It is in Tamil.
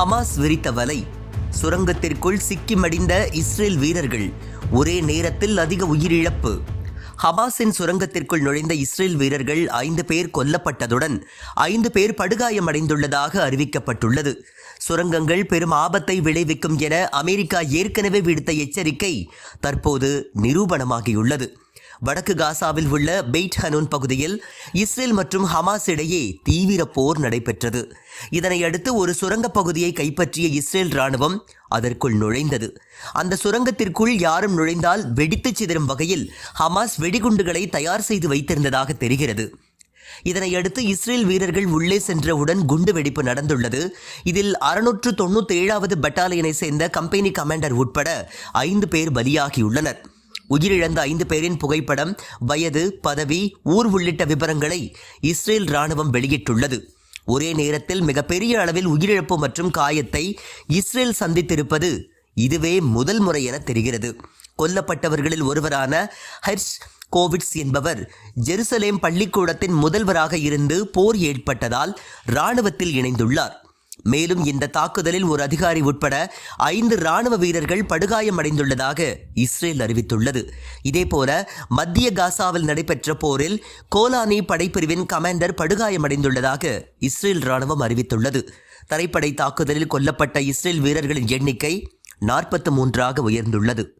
ஹமாஸ் விரித்த வலை. சுரங்கத்திற்குள் சிக்கி மடிந்த இஸ்ரேல் வீரர்கள் ஒரே நேரத்தில் அதிக உயிரிழப்பு. ஹமாஸின் சுரங்கத்திற்குள் நுழைந்த இஸ்ரேல் வீரர்கள் ஐந்து பேர் கொல்லப்பட்டதுடன் ஐந்து பேர் படுகாயமடைந்துள்ளதாக அறிவிக்கப்பட்டுள்ளது. சுரங்கங்கள் பெரும் ஆபத்தை விளைவிக்கும் என அமெரிக்கா ஏற்கனவே விடுத்த எச்சரிக்கை தற்போது நிரூபணமாகியுள்ளது. வடக்கு காசாவில் உள்ள பெய்ட் ஹனூன் பகுதியில் இஸ்ரேல் மற்றும் ஹமாஸ் இடையே தீவிர போர் நடைபெற்றது. இதனையடுத்து ஒரு சுரங்கப் பகுதியை கைப்பற்றிய இஸ்ரேல் ராணுவம் அதற்குள் நுழைந்தது. அந்த சுரங்கத்திற்குள் யாரும் நுழைந்தால் வெடித்துச் சிதறும் வகையில் ஹமாஸ் வெடிகுண்டுகளை தயார் செய்து வைத்திருந்ததாக தெரிகிறது. இதனையடுத்து இஸ்ரேல் வீரர்கள் உள்ளே சென்றவுடன் குண்டு வெடிப்பு நடந்துள்ளது. இதில் அறுநூற்று தொண்ணூத்தி ஏழாவது பட்டாலியனை சேர்ந்த கம்பெனி கமாண்டர் உட்பட ஐந்து பேர் பலியாகியுள்ளனர். உயிரிழந்த ஐந்து பேரின் புகைப்படம் வயது பதவி ஊர் உள்ளிட்ட விவரங்களை இஸ்ரேல் ராணுவம் வெளியிட்டுள்ளது. ஒரே நேரத்தில் மிகப்பெரிய அளவில் உயிரிழப்பு மற்றும் காயத்தை இஸ்ரேல் சந்தித்திருப்பது இதுவே முதல் முறை என தெரிகிறது. கொல்லப்பட்டவர்களில் ஒருவரான ஹெர்ஷ் கோவிட்ஸ் என்பவர் ஜெருசலேம் பள்ளிக்கூடத்தின் முதல்வராக இருந்து போர் ஏற்பட்டதால் இராணுவத்தில் இணைந்துள்ளார். மேலும் இந்த தாக்குதலில் ஒரு அதிகாரி உட்பட ஐந்து ராணுவ வீரர்கள் படுகாயமடைந்துள்ளதாக இஸ்ரேல் அறிவித்துள்ளது. இதேபோல மத்திய காசாவில் நடைபெற்ற போரில் கோலானி படைப்பிரிவின் கமாண்டர் படுகாயமடைந்துள்ளதாக இஸ்ரேல் ராணுவம் அறிவித்துள்ளது. தரைப்படை தாக்குதலில் கொல்லப்பட்ட இஸ்ரேல் வீரர்களின் எண்ணிக்கை நாற்பத்து மூன்றாக உயர்ந்துள்ளது.